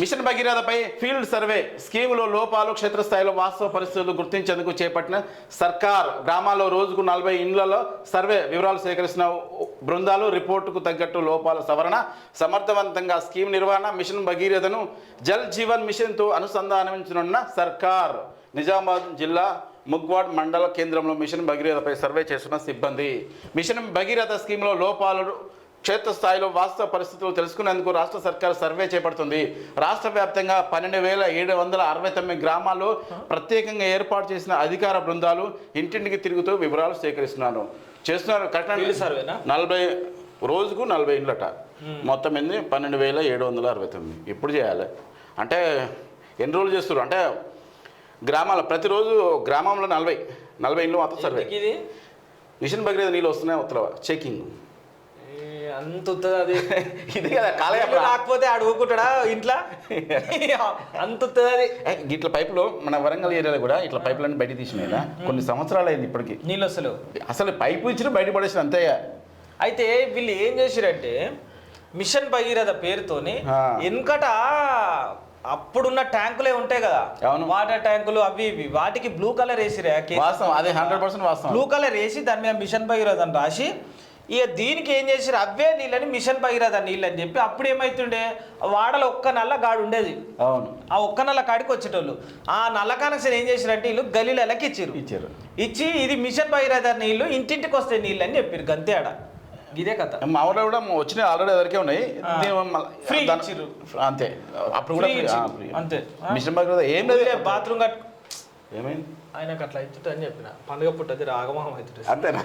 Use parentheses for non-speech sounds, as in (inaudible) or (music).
Machine భగీరథపై field survey స్కీములో లోపాలు క్షేత్రస్థాయిలో వాస్తవ పరిస్థితులు గుర్తించేందుకు చేపట్టిన సర్కార్ గ్రామాల్లో రోజుకు నలభై ఇండ్లలో సర్వే వివరాలు సేకరిస్తున్న బృందాలు రిపోర్టుకు తగ్గట్టు లోపాల సవరణ సమర్థవంతంగా స్కీమ్ నిర్వహణ మిషన్ భగీరథను జల్ జీవన్ మిషన్తో అనుసంధానించనున్న సర్కార్ నిజామాబాద్ జిల్లా ముగ్వాడ్ మండల కేంద్రంలో మిషన్ భగీరథపై సర్వే చేస్తున్న సిబ్బంది. మిషన్ భగీరథ స్కీమ్లో లోపాలు క్షేత్రస్థాయిలో వాస్తవ పరిస్థితులు తెలుసుకునేందుకు రాష్ట్ర సర్కార్ సర్వే చేపడుతుంది. రాష్ట్ర వ్యాప్తంగా పన్నెండు వేల ఏడు వందల అరవై తొమ్మిది గ్రామాల్లో ప్రత్యేకంగా ఏర్పాటు చేసిన అధికార బృందాలు ఇంటింటికి తిరుగుతూ వివరాలు సేకరిస్తున్నారు. చేస్తున్నారు. సర్వేనా? నలభై రోజుకు నలభై ఇండ్లట మొత్తం ఎన్ని? పన్నెండు వేల ఏడు వందల అరవై తొమ్మిది. ఇప్పుడు చేయాలి? అంటే ఎన్ని రోజులు చేస్తారు అంటే గ్రామాల ప్రతిరోజు గ్రామంలో నలభై నలభై ఇండ్లు మాత్రం సర్వే. మిషన్ భగీరథ నీళ్ళు వస్తున్నాయి ఉత్తరవ. చెకింగ్. అంత ఉత్తది అది. (laughs) ఇది కదా నీళ్ళు రాకపోతే ఆడు ఊరుకుంటాడా ఇంట్లో? (laughs) అంత ఉత్తది అది. ఇట్లా పైపులు మన వరంగల్ ఏరియాలో కూడా ఇట్లా పైపులన్నీ బయట తీసినాయి కొన్ని సంవత్సరాలు అయింది ఇప్పటికి. నీళ్ళు వస్తలేవు అసలు పైపు ఇచ్చిన బయట పడేసిన అంతే అయితే వీళ్ళు ఏం చేసిరంటే మిషన్ భగీరథ పేరుతోని. వెనుకట అప్పుడున్న ట్యాంకులే ఉంటాయి కదా. అవును. వాటర్ ట్యాంకులు అవి ఇవి. వాటికి బ్లూ కలర్ వేసిరే? వాస్తవం. అదే హండ్రెడ్ పర్సెంట్ వాస్తవం. బ్లూ కలర్ వేసి దాని మీద మిషన్ భగీరథ అని రాసి ఇక దీనికి ఏం చేసిరు అవే నీళ్ళని మిషన్ భగీరథ నీళ్ళు అని చెప్పి అప్పుడు ఏమైతుండే? వాడలో ఒక్క నల్ల గాడు ఉండేది. అవును. ఆ ఒక్క నల్ల కాడికి వచ్చేటోళ్ళు. ఆ నల్ల కనెక్షన్ ఏం చేసిరంటే వీళ్ళు గలీలకి ఇచ్చిర్రు. ఇచ్చారు ఇచ్చి ఇది మిషన్ భగీరథ నీళ్ళు? ఇంటింటికి వస్తాయి నీళ్ళు అని చెప్పారు గంతే ఆడ. ఇదే కథ. మా ఊళ్ళో కూడా వచ్చినాయి ఆల్రెడీ ఎదరికే ఉన్నాయి. అంతే. అప్పుడు కూడా. అంతే. మిషన్ భగీరథ ఏం లేదు. బాత్రూమ్ కట్ ఏమైంది? ఆయనకు అట్లా అవుతుంటే అని చెప్పిన. పండుగ పుట్టది రాగమహం అవుతుంది. అంతేనా?